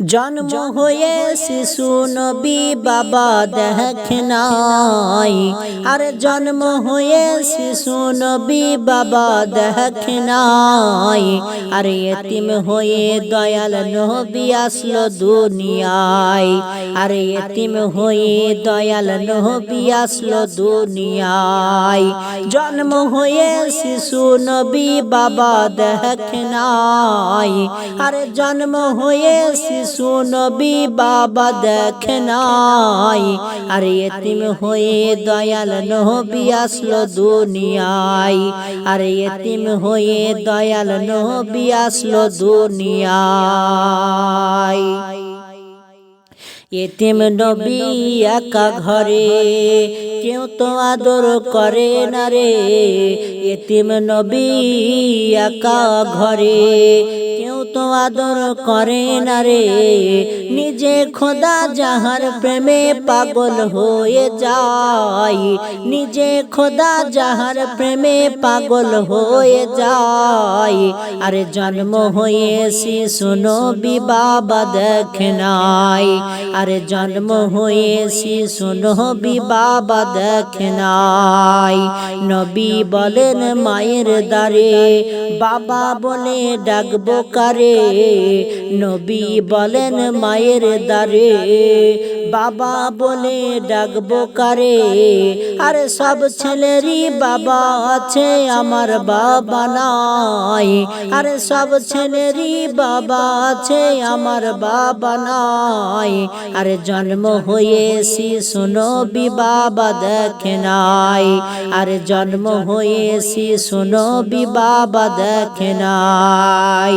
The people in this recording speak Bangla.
জন্ম হয়ে শিশু নবী বাবা দেখ নাই আর জন্ম হয়ে শিশু নবী বাবা দেখ নাই আর এতিম হয়ে দয়াল নবী আসলো দুনিয়ায়। আর এতিম হয়ে দয়াল নবী আসলো দুনিয়ায়। জন্ম হয়ে শিশু নবী বাবা দেখ নাই আর জন্ম হয়ে শিশু নবী বাবা দেখ নাই, আর এতিম হয়ে দয়াল নবী আসলো দুনিয়ায়। আর এতিম হয়ে দয়াল নবী আসলো দুনিয়ায়। এতিম নবী একা ঘরে কেউ তো আদর করে না রে। এতিম নবী একা ঘরে। কেউ তো আদর করে না রে। নিজে খোদা যাহার প্রেমে পাগল হয়ে যায়। নিজে খোদা যাহার প্রেমে পাগল হয়ে যায়। আরে জন্ম হয়ে শিশু নবী বাবা দেখ নাই। আরে জন্ম হয়ে শিশু নবী বাবা দেখ নাই নবী বলেন মায়ের দ্বারে বাবা বলে ডাকবো কারে? নবী বলেন মায়ের দ্বারে বাবা বলে ডাকবো কারে? আরে সব ছেলেরই বাবা আছে, আমার বাবা নাই। আরে সব ছেলেরই বাবা আছে, আমার বাবা নাই। আরে জন্ম হয়ে শিশু নবী বাবা দেখে নাই। আরে জন্ম হয়ে শিশু নবী বাবা দেখে নাই।